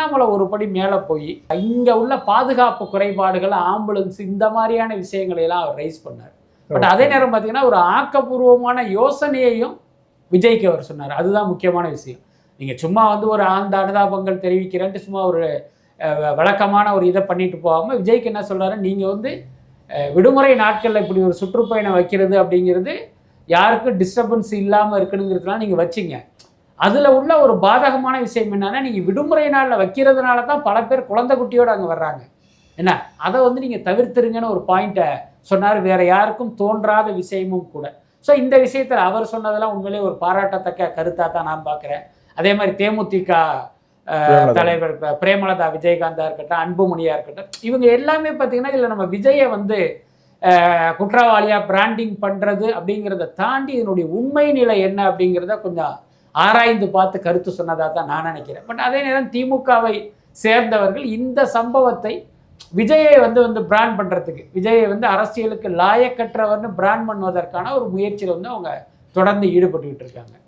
அண்ணாமலை ஒரு படி மேலே போய் இங்கே உள்ள பாதுகாப்பு குறைபாடுகள் ஆம்புலன்ஸ் இந்த மாதிரியான விஷயங்களை எல்லாம் அவர் ரைஸ் பண்ணார். பட் அதே நேரம் பார்த்தீங்கன்னா ஒரு ஆக்கப்பூர்வமான யோசனையையும் விஜய்க்கு அவர் சொன்னார். அதுதான் முக்கியமான விஷயம். நீங்கள் சும்மா வந்து ஒரு ஆழ்ந்த அனுதாபங்கள் தெரிவிக்கிறேன்ட்டு சும்மா ஒரு அஹ், விளக்கமான ஒரு இதை பண்ணிட்டு போகாமல் விஜய்க்கு என்ன சொல்றாரு? நீங்கள் வந்து விடுமுறை நாட்களில் இப்படி ஒரு சுற்றுப்பயணம் வைக்கிறது அப்படிங்கிறது யாருக்கும் டிஸ்டர்பன்ஸ் இல்லாமல் இருக்கணுங்கிறதுலாம் நீங்கள் வச்சிங்க. அதில் உள்ள ஒரு பாதகமான விஷயம் என்னன்னா நீங்கள் விடுமுறை நாளில் வைக்கிறதுனால தான் பல பேர் குழந்தை குட்டியோடு அங்கே வர்றாங்க. என்ன? அதை வந்து நீங்கள் தவிர்த்துருங்கன்னு ஒரு பாயிண்ட்டை சொன்னார். வேற யாருக்கும் தோன்றாத விஷயமும் கூட. ஸோ இந்த விஷயத்தில் அவர் சொன்னதெல்லாம் உண்மையிலே ஒரு பாராட்டத்தக்க கருத்தாக தான் நான் பார்க்குறேன். அதே மாதிரி தேமுதிக. தலைவர் பிரேமலதா விஜயகாந்தா இருக்கட்டும் அன்புமணியா இருக்கட்டும் இவங்க எல்லாமே பார்த்தீங்கன்னா இதில் நம்ம விஜயை வந்து அஹ், குற்றவாளியா பிராண்டிங் பண்றது அப்படிங்கிறத தாண்டி இதனுடைய உண்மை நிலை என்ன அப்படிங்கிறத கொஞ்சம் ஆராய்ந்து பார்த்து கருத்து சொன்னதாக தான் நான் நினைக்கிறேன். பட் அதே நேரம் திமுகவை சேர்ந்தவர்கள் இந்த சம்பவத்தை விஜயை வந்து வந்து பிராண்ட் பண்ணுறதுக்கு விஜயை வந்து அரசியலுக்கு லாயக்கற்றவர்னு பிராண்ட் பண்ணுவதற்கான ஒரு முயற்சியில் வந்து அவங்க தொடர்ந்து ஈடுபட்டுக்கிட்டு இருக்காங்க.